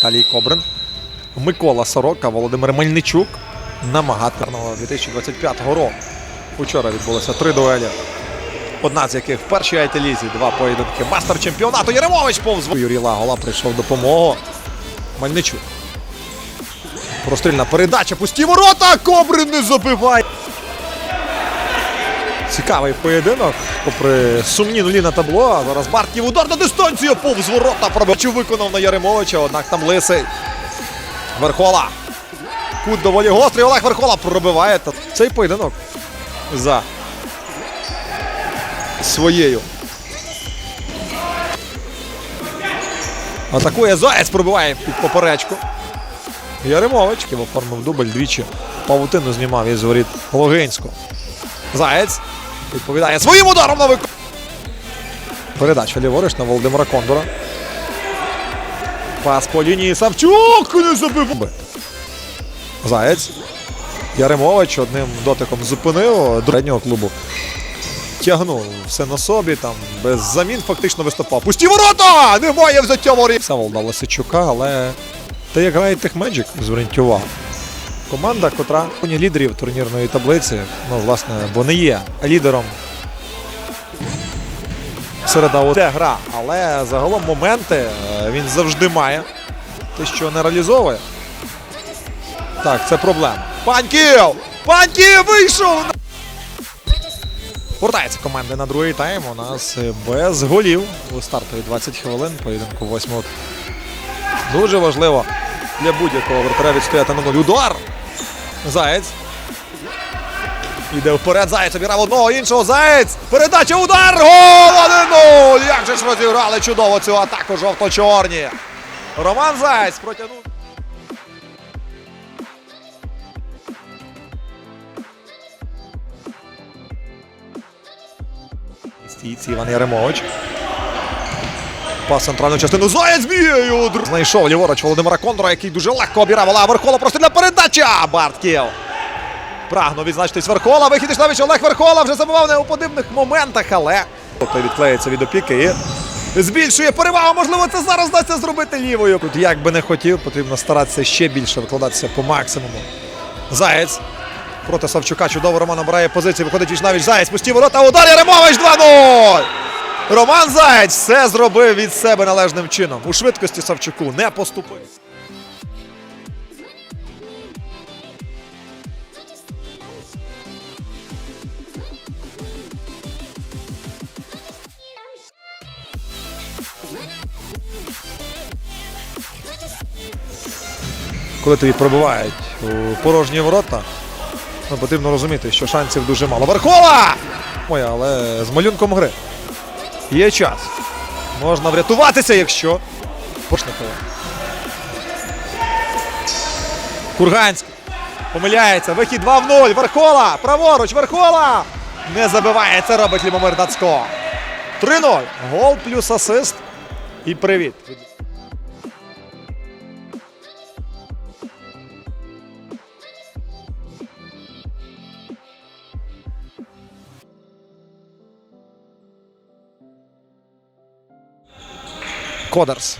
Віталій Кобрин, Микола Сорока, Володимир Мельничук. Намагатного 2025 року. Учора відбулося три дуелі. Одна з яких в першій айтелізі, два поєдинки мастер чемпіонату. Єремович повз Юрій Лагола прийшов допомогу. Мельничук. Прострільна передача. Пусті ворота. Кобрин не забиває. Цікавий поєдинок. Попри сумні нулі на табло. Зараз Бартків удар на дистанцію. Повз ворота пробачу виконав на Яремовича. Однак там лисий. Верхола. Кут доволі гострий. Олег Верхола пробиває. Та Цей поєдинок за своєю. Атакує Заєць, пробиває під поперечку. Яремович, оформив дубль двічі. Павутину знімав із воріт Логинського. Заєць відповідає своїм ударом на вик... Передача ліворуч на Володимира Кондора. Пас по лінії Савчук не забив. Заєць. Яремович одним дотиком зупинив до середнього клубу. Тягнув все на собі, там без замін фактично виступав. Пусті ворота! Немає взяття воріт! Савол дав Лисичука, але те, як грає Техмеджик, зверніть увагу. Команда, котра не лідерів турнірної таблиці, ну, власне, бо не є лідером серед АОТ гра, але загалом моменти е, він завжди має. Те, що не реалізовує. Так, це проблема. Паньків! Паньків вийшов! Повертається команда на другий тайм. У нас без голів у стартові 20 хвилин. Поєдинку 8. Дуже важливо для будь-якого вратаря відстояти на нуль. Удар! Заєць. Іде вперед. Заєць обіграв одного іншого. Заєць! Передача удар! Гол! 1-0! Як же ж розіграли чудово цю атаку жовто-чорні. Роман Заєць протягнув. Стійці Іван Яремович. Пас центральну частину. Заєць б'є! Знайшов ліворуч Володимира Кондора, який дуже легко обірав. Але Верхола прострільна передача! Бартків. Прагнув відзначитись Верхола. Вихід Ішлавич Олег Верхола вже забивав не у подібних моментах, але той відклеїться від опіки і збільшує перевагу. Можливо, це зараз вдасться зробити лівою. Тут як би не хотів, потрібно старатися ще більше викладатися по максимуму. Заєць. Проти Савчука чудово Роман набирає позиції. Виходить Вічнавіч Заєць. Пусті ворота. Удар Яремович 2-0. Роман Заєць все зробив від себе належним чином. У швидкості Савчуку не поступив. Коли тобі пробивають у порожні ворота, ну, потрібно розуміти, що шансів дуже мало. Верхола! Ой, але з малюнком гри. Є час. Можна врятуватися, якщо. Пошникова. Курганський. Помиляється. Вихід 2 в 0. Верхола. Праворуч. Верхола. Не забиває. Це робить Лімомир Дацько. 3-0. Гол плюс асист. І привіт. Кодерс.